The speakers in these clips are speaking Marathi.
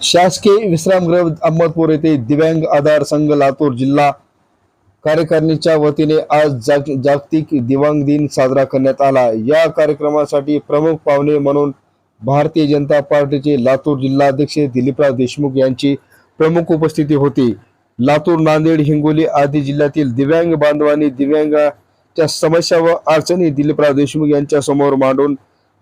शासकीय विश्रामगृह अहमदपूर येथे दिव्यांग आधार संघ लातूर जिल्हा कार्यकारिणीच्या वतीने आज जाग जागतिक दिव्यांग दिन साजरा करण्यात आला. या कार्यक्रमासाठी प्रमुख पाहुणे म्हणून भारतीय जनता पार्टीचे लातूर जिल्हाध्यक्ष दिलीपराव देशमुख यांची प्रमुख उपस्थिती होती. लातूर नांदेड हिंगोली आदी जिल्ह्यातील दिव्यांग बांधवांनी दिव्यांगाच्या समस्या व अडचणी दिलीपराव देशमुख यांच्या समोर मांडून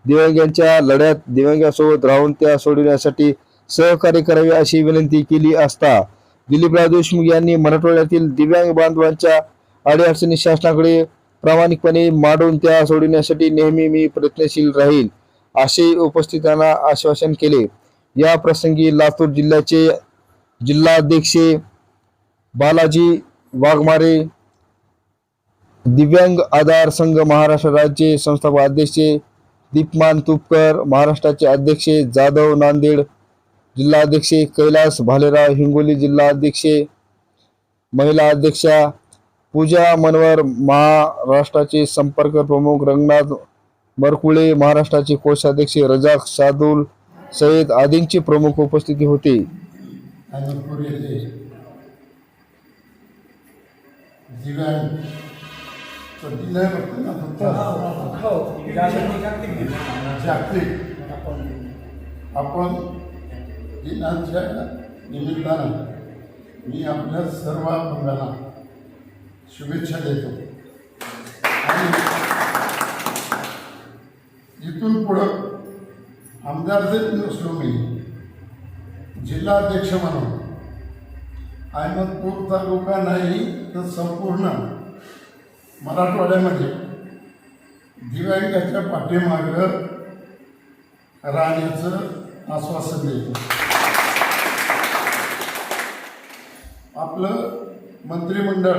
दिव्यांगांच्या लढ्यात दिव्यांगासोबत राहून त्या सोडविण्यासाठी सहकार्य करावे अशी विनंती केली असता दिलीपराव देशमुख यांनी मराठवाड्यातील दिव्यांग बांधवांच्या अडीअडचणी शासनाकडे प्रामाणिकपणे मांडून त्या सोडविण्यासाठी नेहमी मी प्रयत्नशील राहील असे उपस्थितांना आश्वासन केले. या प्रसंगी लातूर जिल्ह्याचे जिल्हाध्यक्ष बालाजी वाघमारे दिव्यांग आधार संघ महाराष्ट्र राज्य संस्थापक अध्यक्ष दीपमान तुपकर महाराष्ट्राचे अध्यक्ष जाधव नांदेड जिल्हाध्यक्ष कैलास भालेराव हिंगोली जिल्हाध्यक्ष महिला अध्यक्षा पूजा मनवर महाराष्ट्राचे संपर्क प्रमुख रंगनाथ मरकुळे महाराष्ट्राचे कोषाध्यक्ष रजाक सादुल सय्यद आदींची प्रमुख उपस्थिती होती. आपण दिनांच्या निमित्तानं मी आपल्या सर्व बंधांना शुभेच्छा देतो. आणि इथून पुढं आमदार जरी नसलो मी जिल्हाध्यक्ष म्हणून अहमदपूर तालुका नाही तर संपूर्ण मराठवाड्यामध्ये दिव्यांगाच्या पाठीमागं राहण्याचं आश्वासन देतो आपलं मंत्रिमंडळ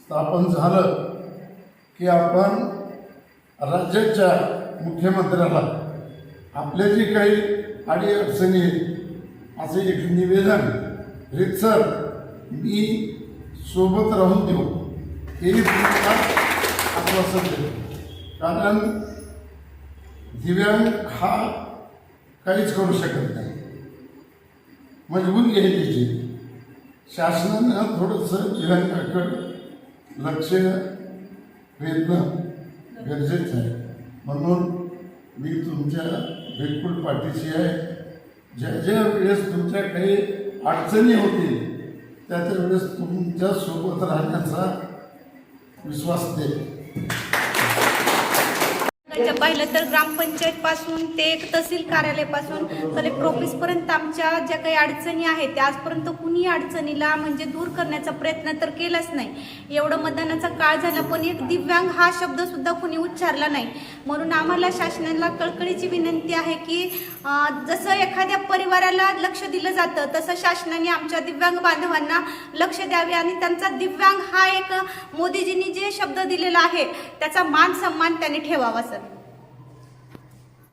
स्थापन झालं की आपण राज्याच्या मुख्यमंत्र्याला आपले जे काही अडीअडचणी आहेत असे एक निवेदन रितसर मी सोबत राहून देऊ. हेही तुम्हाला आश्वासन देतो. कारण दिव्यांग हा काहीच करू शकत नाही. मजबूरी घ्यायची. त्याची शासनानं थोडंसं दिव्यांगाकडं लक्ष वेधणं गरजेचं आहे. म्हणून मी तुमच्या बिलकुल पाठीशी आहे. ज्या ज्या वेळेस तुमच्या काही अडचणी होतील त्या त्या वेळेस तुमच्यासोबत राहण्याचा विश्वास दे त्याच्या पाहिलं तर ग्रामपंचायतपासून ते तहसील कार्यालयापासून कलेक्टर ऑफिसपर्यंत आमच्या ज्या काही अडचणी आहेत त्या आजपर्यंत कुणी अडचणीला म्हणजे दूर करण्याचा प्रयत्न तर केलाच नाही. एवढं मतदानाचा काळ झाला पण एक दिव्यांग हा शब्दसुद्धा कुणी उच्चारला नाही. म्हणून आम्हाला शासनाला कळकळीची विनंती आहे की जसं एखाद्या परिवाराला लक्ष दिलं जातं तसं शासनाने आमच्या दिव्यांग बांधवांना लक्ष द्यावे आणि त्यांचा दिव्यांग हा एक मोदीजींनी जे शब्द दिलेला आहे त्याचा मान सन्मान त्यांनी ठेवावा सर.